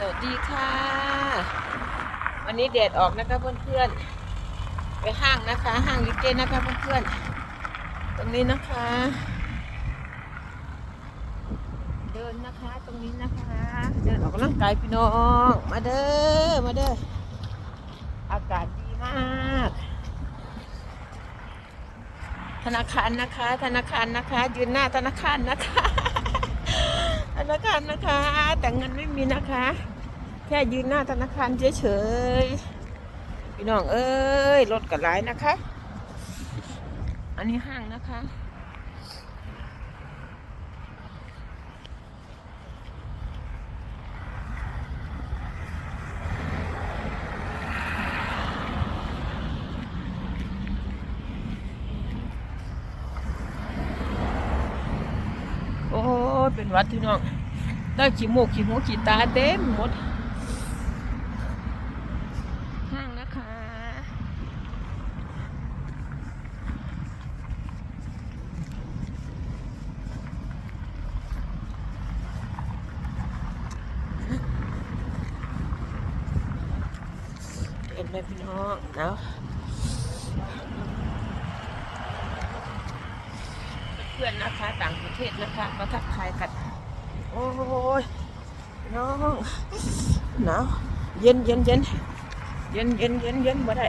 สวัสดีค่ะ วันนี้แดดออกนะคะเพื่อนๆ ไปห้างนะคะ ห้างลิเกนะคะเพื่อนๆ ตรงนี้นะคะ เดินนะคะตรงนี้นะคะ เดินออกกำลังกายพี่น้อง มาเด้อ มาเด้อ อากาศดีมาก ธนาคารนะคะ ธนาคารนะคะ ยืนหน้าธนาคารนะคะธนาคารนะคะ แต่เงินไม่มีนะคะ แค่ยืนหน้าธนาคารเฉยๆพี่น้องเอ้ยรถกับร้ายนะคะ อันนี้ห้างนะคะโอ้เป็นวัดพี่น้องได้ขี้มูกขี้หูขี้ตาเต็มหมด ห้างนะคะ เห็นไห มพี่น้องเนาะเพื่อนนะคะต่างประเทศนะคะมาทักทายกัน โอ้ยน้องหนาวเย็นเย็นเย็นเย็นเย็นเย็นเย็นมาได้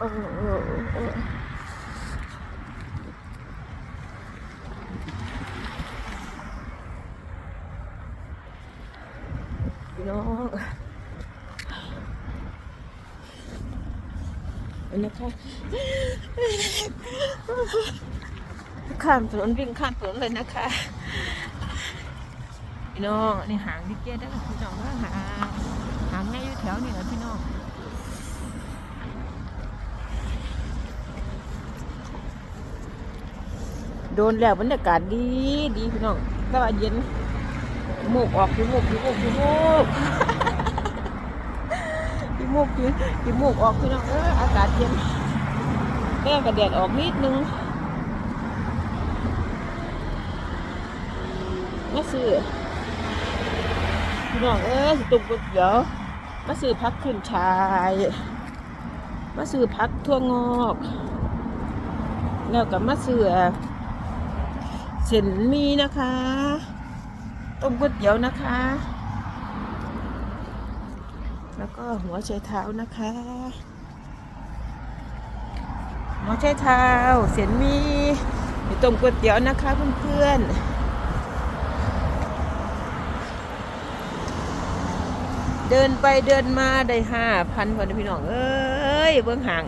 โอ้โหโอ้โห พี่น้องนนะคะข้ามถนนวิ่งข้ามถนนเลยนะคะพี่น้องนนี้หางดิเกตได้อพี่น้องว่าหางหางง่ายอยู่แถวนี่แหละพี่น้องโดนแล้วบรรยากาศดีดีพี่น้องแต่ว่าเย็น มูกออกขี้มูกขี้มูกขี้มูกขี้มูกขี้ขี้มูกออกพี่น้องเอออากาศเย็นแม่กระแดดออกนิดนึงมาซื้อพี่น้องเอ้ยตุ่มก๋วยเตี๋ยวมาซื้อพักขึ้นชายมาซื้อพักทั่วงอกแล้วก็มาซื้อเส้นมีนะคะ ต้มก๋วยเตี๋ยวนะคะ แล้วก็หัวไชเท้านะคะ หัวไชเท้าเส้นมีมีต้มก๋วยเตี๋ยวนะคะเพื่อนๆเดินไปเดินมาได้ห้าพันคนพี่น้อง เอ้ย เบื้องห่าง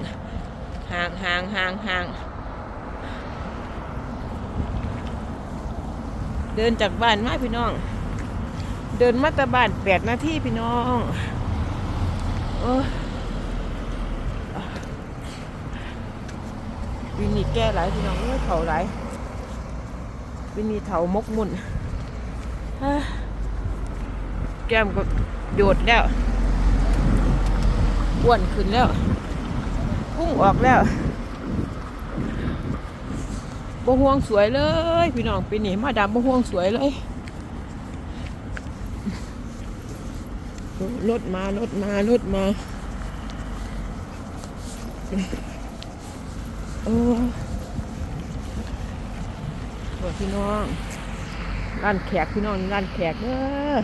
ห่างห่างห่างห่าง เดินจากบ้านมาพี่น้อง เดินมาตะบ้านแปดนาทีพี่น้องโอ้วินีแก้หลายพี่น้องเอ้ยเถาหลายวินีเถามกมุนแก้มก็โดดแล้วอ้วนขึ้นแล้วพุ่งออกแล้ว บ่ห่วงสวยเลย พี่น้องปีนี้มาดำบ่ห่วงสวยเลยรถมารถมารถมาโอ้พี่น้องร้านแขกพี่น้องนี่ร้านแขกเด้อ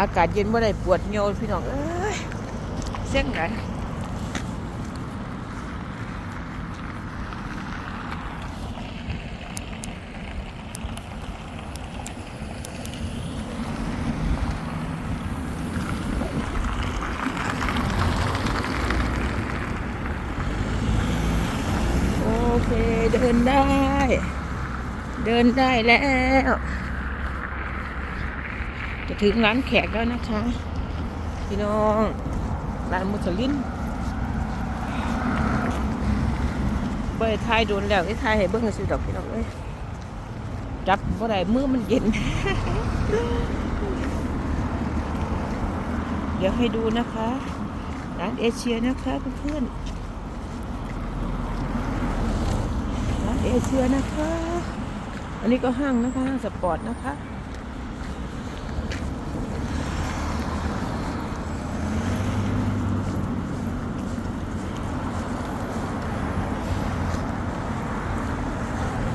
อากาศเย็นเมื่อไรปวดเงียวพี่น้องเอ้ยเส้นไหน โอ เคเดินได้ เดินได้แล้ว จะถึงร้านแขกแล้วนะคะ พี่น้องร้านมุสลิมเปิดทายโดนแล้วไอ้ทายให้เบิ้งสิดอกพี่น้องเอ้ยจับบ่ได้มือมันเย็น เดี๋ยวให้ดูนะคะ ร้านเอเชียนะคะเพื่อนๆร้าน เอเชียนะคะ อันนี้ก็ห้างนะคะห้างสปอร์ตนะคะ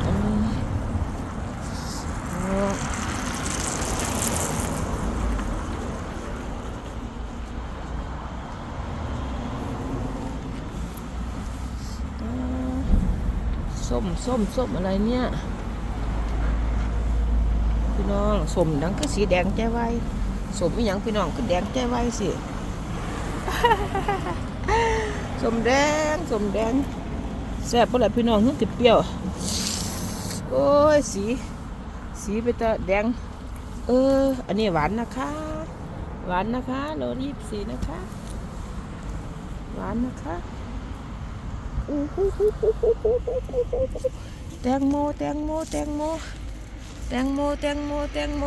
อืมอ๋ออ๋อ ส้มส้มส้มอะไรเนี่ยพี่น้องส้มดังก็สีแดงใจไว้ส้มอีหยังพี่น้องก็แดงใจไว้สิส้มแดงส้มแดงแซ่บปะล่ะพี่น้องนึกติดเปรี้ยวโอ้ยสี สีไปตาแดง เออ อันนี้หวานนะคะ หวานนะคะโลยี่สิบสี่นะคะ หวานนะคะ แตงโมแตงโมแตงโมแตงโมแตงโมแตงโม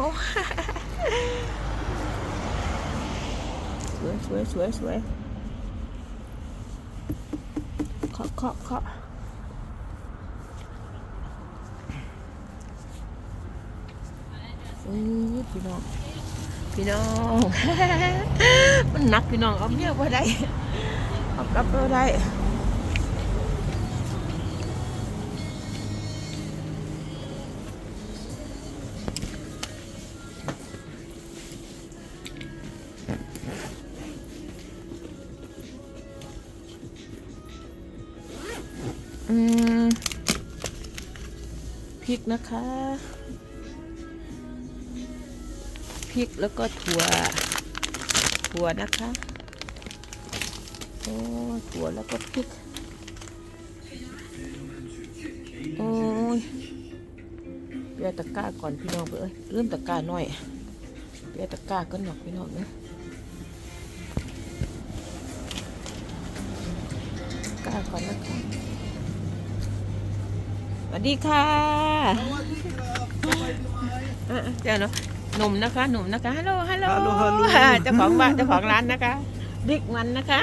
สวยสวยสวยสวยเคาะเคาะเคาะอุ้ยพี่น้องพี่น้อง มันหนักพี่น้องเอาเมียว่าได้เอากลับเราได้ อืมพริกนะคะพริกแล้วก็ถั่วถั่วนะคะโอ้ถั่วแล้วก็พริกโอ้ยเปียตะกร้าก่อนพี่น้องเอ้ยเริ่มตะกร้าหน่อยเปียตะกร้าก็หนอกพี่น้องเนะตะกร้าก่อนนะคะ สวัสดีค่ะเออเจ้าเนาะหนุ่มนะคะ หนุ่มนะคะฮัลโหลฮัลโหลฮัลโหลฮัลโหลเจ้าของบ้านเจ้าของร้านนะคะดิกมันนะคะ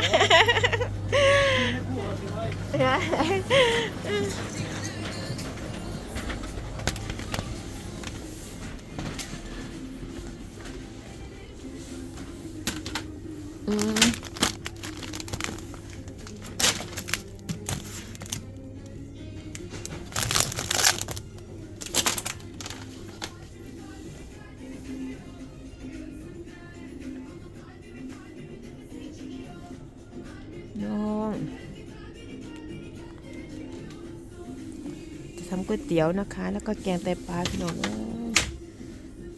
ก๋วยเตี๋ยวนะคะ แล้วก็แกงไตปลาพี่น้อง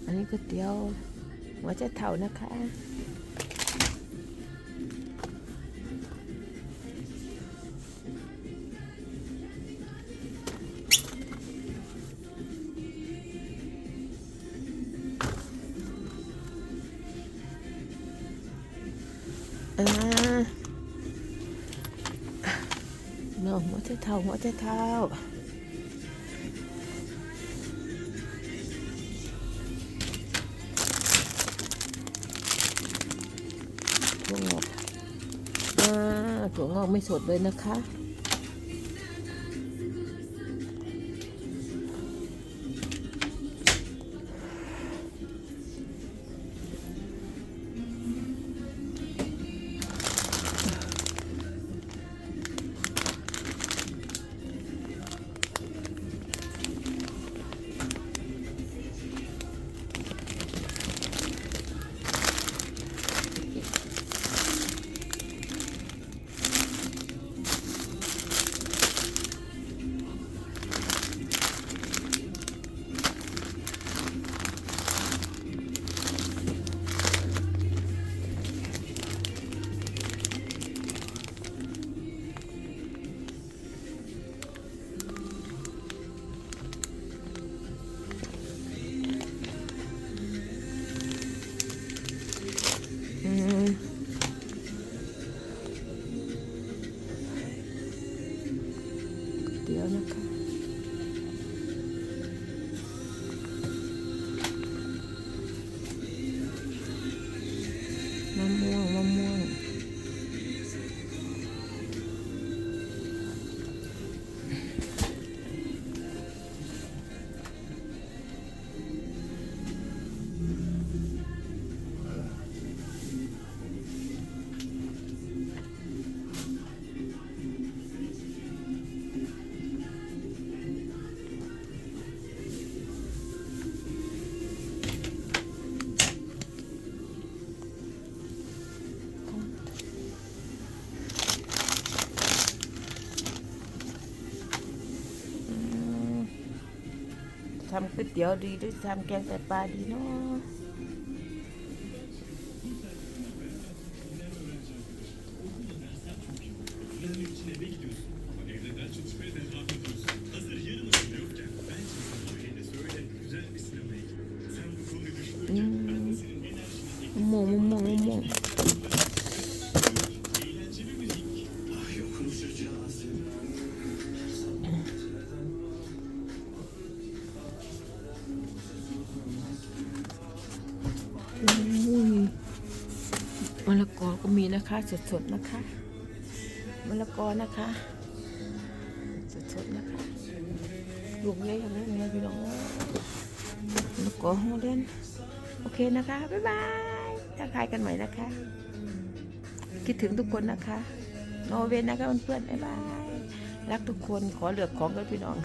อันนี้ก๋วยเตี๋ยวหัวใจเถ่านะคะอ่าเนาะหัวใจเท้าหัวใจเท้า ถั่วงอกอ่าถั่วงอกไม่สดเลยนะคะ подарунок. ทำก๋วยเตี๋ยวดีหรือทำแกงแตปลาดีเนาะ นะคะ สดๆนะคะมะละกอนะคะ สดๆนะคะลูกเล็กๆเนี่ยพี่น้องมะละกอห้องเล่นโอเคนะคะ บ๊ายบายทักทายกันใหม่นะคะ คิดถึงทุกคนนะคะโนเวนนะคะเพื่อนๆบ๊ายบายรักทุกคนขอเหลือของกันพี่น้อง